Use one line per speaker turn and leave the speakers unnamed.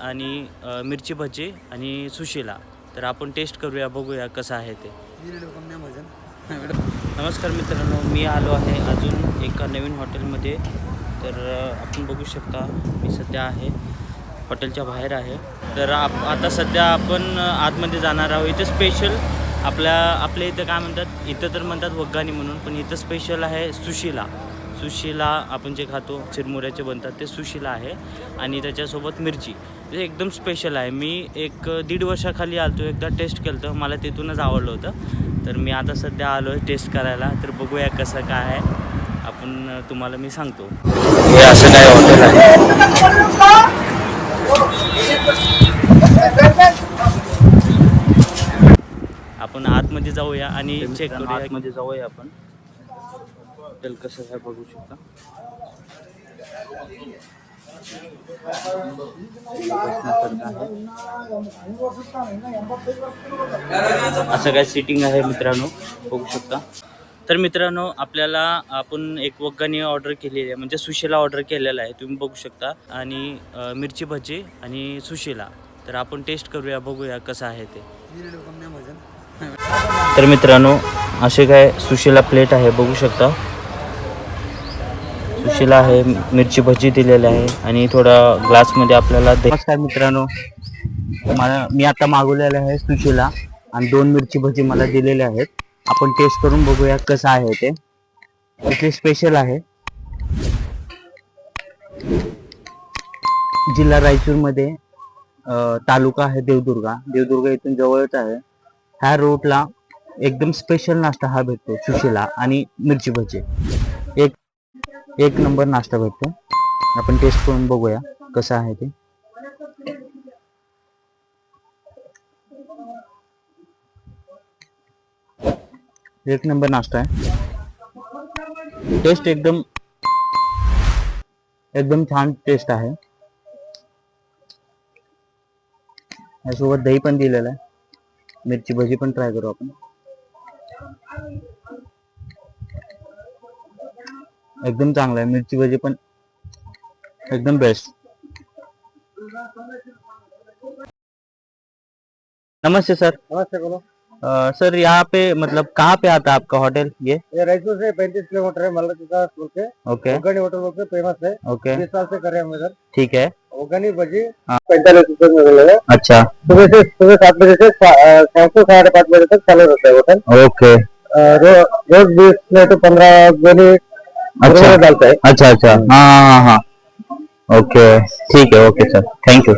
आणि अ, मिरची भजी आणि सुशिला. तर आपण टेस्ट करूया बघूया कसं आहे ते. नमस्कार मित्रांनो मी आलो आहे अजून एका नवीन हॉटेलमध्ये. तर अ, आपण बघू शकता मी सध्या आहे हॉटेलच्या बाहेर आहे. तर आप आता सध्या आपण अ, आतमध्ये जाणार आहोत. इथं स्पेशल आपल्या आपल्या इथं काय म्हणतात इथं तर म्हणतात वग्गानी म्हणून पण इथं स्पेशल आहे सुशिला. सुशिला आपण जे खातो चिरमुऱ्याचे बनतात ते सुशिला आहे. आणि त्याच्यासोबत मिरची. ते एकदम स्पेशल आहे. मी एक दीड वर्षाखाली आलतो एकदा टेस्ट केलं होतं मला तिथूनच आवडलं होतं. तर मी आता सध्या आलो आहे टेस्ट करायला. तर बघूया कसं काय आहे. आपण तुम्हाला मी सांगतो. हे असं काय हॉटेल आहे? आपण आतमध्ये जाऊया आणि चेक करूया. आतमध्ये जाऊया आपण. हॉटेल कसं आहे बघू शकता? असं काय सिटिंग आहे मित्रांनो बघू शकता. तर मित्रांनो आपल्याला आपण एक वग्गाने ऑर्डर केलेली आहे म्हणजे सुशीला ऑर्डर केलेला आहे तुम्ही बघू शकता. आणि मिरची भजी आणि सुशीला. तर आपण टेस्ट करूया बघूया कसं आहे ते. तर मित्रांनो असे काय सुशीला प्लेट आहे बघू शकता. सुशीला आहे मिरची भजी दिलेली आहे आणि थोडा ग्लासमध्ये आपल्याला नमस्कार मित्रांनो. मला मी आता मागवलेलं आहे सुशीला आणि दोन मिरची भजी मला दिलेले आहेत. आपण टेस्ट करून बघूया कसं आहे ते. इथे स्पेशल आहे. जिल्हा रायचूरमध्ये तालुका आहे देवदुर्गा. देवदुर्गा इथून जवळच आहे. ह्या रोडला एकदम स्पेशल नाश्ता हा भेटतो सुशीला आणि मिरची भजी. एक एक नंबर नाश्ता भेटतो आपण टेस्ट करून बघूया कसं आहे ते. एक नंबर नाश्ता आहे. टेस्ट एकदम एकदम छान टेस्ट आहे. यासोबत दही पण दिलेलं आहे. मिरची भजी पण ट्राय करू आपण. एकदम चांगला आहे. मिर्ची भजी पण एकदम बेस्ट नमस्ते सर.
नमस्ते बोलो.
सर यहाँ पे मतलब कहाँ पे आता है आपका होटल ये?
ये रायचूर से पैंतीस किलोमीटर है मल्ल विकास बोल के.
ओके
ओगनी होटल बोल के फ़ेमस है.
ओके
बीस साल से कर रहे हैं हम इधर.
ठीक है.
ओगनी भजी
हाँ।
पैंतालीस रुपए में मिलेगा
अच्छा.
सुबह से सुबह सात बजे से शाम को साढ़े पाँच बजे तक चालू रहता है होटल.
ओके
रोज बीस में तो पंद्रह गोली
अच्छा. अच्छा अच्छा. हाँ हाँ हाँ. हाँ ओके. ठीक है ओके सर. Thank you